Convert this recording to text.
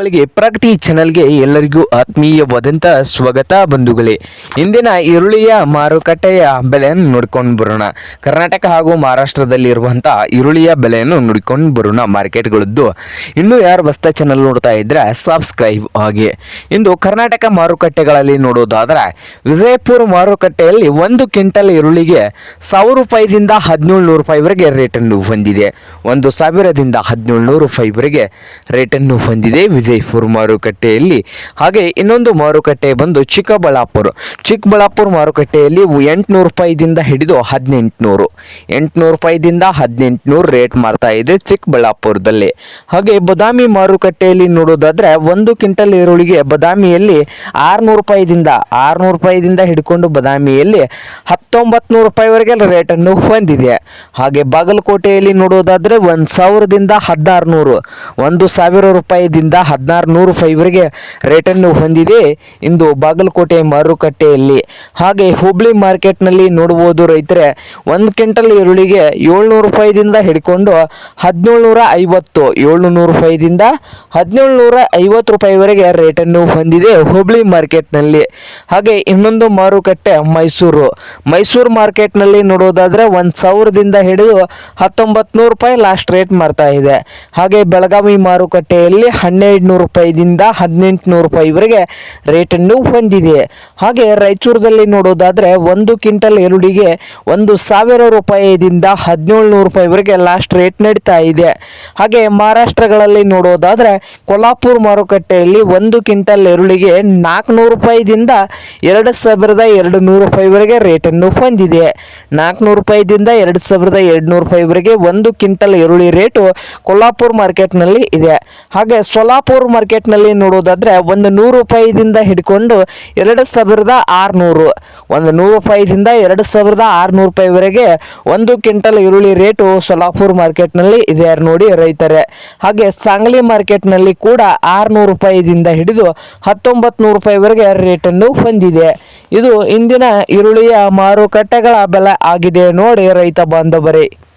ಬಂಧುಗಳಿಗೆ ಪ್ರಗತಿ ಚಾನಲ್ಗೆ ಎಲ್ಲರಿಗೂ ಆತ್ಮೀಯವಾದಂಥ ಸ್ವಾಗತ ಬಂಧುಗಳೇ. ಇಂದಿನ ಈರುಳ್ಳಿಯ ಮಾರುಕಟ್ಟೆಯ ಬೆಲೆಯನ್ನು ನೋಡ್ಕೊಂಡು ಬರೋಣ. ಕರ್ನಾಟಕ ಹಾಗೂ ಮಹಾರಾಷ್ಟ್ರದಲ್ಲಿ ಇರುವಂಥ ಈರುಳ್ಳಿಯ ಬೆಲೆಯನ್ನು ನೋಡ್ಕೊಂಡು ಬರೋಣ. ಮಾರ್ಕೆಟ್ಗಳದ್ದು ಇನ್ನೂ ಯಾರು ಬಸ್ತ ಚಾನಲ್ ನೋಡ್ತಾ ಇದ್ರೆ ಸಬ್ಸ್ಕ್ರೈಬ್ ಆಗಿ ಇಂದು ಕರ್ನಾಟಕ ಮಾರುಕಟ್ಟೆಗಳಲ್ಲಿ ನೋಡೋದಾದ್ರೆ, ವಿಜಯಪುರ ಮಾರುಕಟ್ಟೆಯಲ್ಲಿ ಒಂದು ಕ್ವಿಂಟಲ್ ಈರುಳ್ಳಿಗೆ ಸಾವಿರ ರೂಪಾಯಿದಿಂದ ಹದಿನೇಳು ನೂರು ರೂಪಾಯಿವರೆಗೆ ರೇಟನ್ನು ಹೊಂದಿದೆ. ಒಂದು ಸಾವಿರದಿಂದ ಹದಿನೇಳು ನೂರು ರೂಪಾಯಿವರೆಗೆ ರೇಟನ್ನು ಹೊಂದಿದೆ ವಿಜಯಪುರ ಮಾರುಕಟ್ಟೆಯಲ್ಲಿ. ಹಾಗೆ ಇನ್ನೊಂದು ಮಾರುಕಟ್ಟೆ ಬಂದು ಚಿಕ್ಕಬಳ್ಳಾಪುರ. ಚಿಕ್ಕಬಳ್ಳಾಪುರ ಮಾರುಕಟ್ಟೆಯಲ್ಲಿ ಎಂಟುನೂರು ರೂಪಾಯಿದಿಂದ ಹಿಡಿದು ಹದಿನೆಂಟುನೂರು. ಎಂಟುನೂರು ರೂಪಾಯಿದಿಂದ ಹದಿನೆಂಟುನೂರು ರೇಟ್ ಮಾರ್ತಾ ಇದೆ ಚಿಕ್ಕಬಳ್ಳಾಪುರದಲ್ಲಿ. ಹಾಗೆ ಬದಾಮಿ ಮಾರುಕಟ್ಟೆಯಲ್ಲಿ ನೋಡೋದಾದ್ರೆ ಒಂದು ಕ್ವಿಂಟಲ್ ಈರುಳ್ಳಿಗೆ ಬದಾಮಿಯಲ್ಲಿ ಆರುನೂರು ರೂಪಾಯಿದಿಂದ ಆರುನೂರು ರೂಪಾಯಿದಿಂದ ಹಿಡ್ಕೊಂಡು ಬದಾಮಿಯಲ್ಲಿ ಹತ್ತೊಂಬತ್ತು ರೂಪಾಯಿವರೆಗೆ ರೇಟನ್ನು ಹೊಂದಿದೆ. ಹಾಗೆ ಬಾಗಲಕೋಟೆಯಲ್ಲಿ ನೋಡೋದಾದ್ರೆ ಒಂದು ಸಾವಿರದಿಂದ ಹದಿನಾರು ನೂರು ಒಂದು ಸಾವಿರ ರೂಪಾಯಿದಿಂದ ಹದಿನಾರು ನೂರು ಫೈವ್ರಿಗೆ ರೇಟನ್ನು ಹೊಂದಿದೆ ಇಂದು ಬಾಗಲಕೋಟೆ ಮಾರುಕಟ್ಟೆಯಲ್ಲಿ. ಹಾಗೆ ಹುಬ್ಳಿ ಮಾರ್ಕೆಟ್ನಲ್ಲಿ ನೋಡ್ಬೋದು ರೈತರೆ, ಒಂದು ಕ್ವಿಂಟಲ್ ಈರುಳ್ಳಿಗೆ ಏಳ್ನೂರು ರೂಪಾಯಿದಿಂದ ಹಿಡ್ಕೊಂಡು ಹದಿನೇಳು ನೂರ ಐವತ್ತು, ಏಳ್ನೂರು ರೂಪಾಯಿದಿಂದ ಹದಿನೇಳು ನೂರ ಐವತ್ತು ರೂಪಾಯಿವರೆಗೆ ರೇಟನ್ನು ಹೊಂದಿದೆ ಹುಬ್ಳಿ ಮಾರ್ಕೆಟ್ನಲ್ಲಿ. ಹಾಗೆ ಇನ್ನೊಂದು ಮಾರುಕಟ್ಟೆ ಮೈಸೂರು. ಮೈಸೂರು ಮಾರ್ಕೆಟ್ನಲ್ಲಿ ನೋಡೋದಾದರೆ ಒಂದು ಸಾವಿರದಿಂದ ಹಿಡಿದು ಹತ್ತೊಂಬತ್ತು ನೂರು ರೂಪಾಯಿ ಲಾಸ್ಟ್ ರೇಟ್ ಮಾಡ್ತಾ ಇದೆ. ಹಾಗೆ ಬೆಳಗಾವಿ ಮಾರುಕಟ್ಟೆಯಲ್ಲಿ ಹನ್ನೆರಡು ನೂರು ರೂಪಾಯಿದಿಂದ ಹದಿನೆಂಟು ನೂರು ರೂಪಾಯಿವರೆಗೆ ರೇಟನ್ನು ಹೊಂದಿದೆ. ಹಾಗೆ ರಾಯಚೂರದಲ್ಲಿ ನೋಡೋದಾದರೆ ಒಂದು ಕ್ವಿಂಟಲ್ ಈರುಳ್ಳಿಗೆ ಒಂದು ಸಾವಿರ ರೂಪಾಯಿದಿಂದ ಹದಿನೇಳು ನೂರು ರೂಪಾಯಿವರೆಗೆ ಲಾಸ್ಟ್ ರೇಟ್ ನಡೀತಾ ಇದೆ. ಹಾಗೆ ಮಹಾರಾಷ್ಟ್ರಗಳಲ್ಲಿ ನೋಡೋದಾದರೆ ಕೊಲ್ಹಾಪುರ ಮಾರುಕಟ್ಟೆಯಲ್ಲಿ ಒಂದು ಕ್ವಿಂಟಲ್ ಈರುಳ್ಳಿಗೆ ನಾಲ್ಕುನೂರು ರೂಪಾಯಿದಿಂದ ಎರಡು ಸಾವಿರದ ಎರಡು ನೂರು ರೂಪಾಯಿವರೆಗೆ ರೇಟನ್ನು ಹೊಂದಿದೆ. ನಾಲ್ಕುನೂರು ರೂಪಾಯಿದಿಂದ ಎರಡು ಸಾವಿರದ ಎರಡು ನೂರು ರೂಪಾಯಿವರೆಗೆ ಒಂದು ಕ್ವಿಂಟಲ್ ಈರುಳ್ಳಿ ರೇಟು ಕೊಲ್ಹಾಪುರ ಮಾರ್ಕೆಟ್ನಲ್ಲಿ ಇದೆ. ಹಾಗೆ ಸೊಲಾಪುರ ಮಾರ್ಕೆಟ್ನಲ್ಲಿ ನೋಡೋದಾದ್ರೆ ಒಂದು ನೂರು ರೂಪಾಯಿದಿಂದ ಹಿಡ್ಕೊಂಡು ಎರಡು ಸಾವಿರದ ಆರುನೂರು. ಒಂದು ನೂರು ರೂಪಾಯಿದಿಂದ ಎರಡು ಸಾವಿರದ ಆರುನೂರು ರೂಪಾಯಿವರೆಗೆ ಒಂದು ಕ್ವಿಂಟಲ್ ಈರುಳ್ಳಿ ರೇಟು ಸೊಲಾಪುರ ಮಾರ್ಕೆಟ್ನಲ್ಲಿ ಇದೆ ನೋಡಿ ರೈತರೆ. ಹಾಗೆ ಸಾಂಗ್ಲಿ ಮಾರ್ಕೆಟ್ನಲ್ಲಿ ಕೂಡ ಆರುನೂರು ರೂಪಾಯಿದಿಂದ ಹಿಡಿದು ಹತ್ತೊಂಬತ್ತು ನೂರು ರೂಪಾಯಿವರೆಗೆ ರೇಟನ್ನು ಹೊಂದಿದೆ. ಇದು ಇಂದಿನ ಈರುಳ್ಳಿಯ ಮಾರುಕಟ್ಟೆಗಳ ಬೆಲೆ ಆಗಿದೆ ನೋಡಿ ರೈತ ಬಾಂಧವರೇ.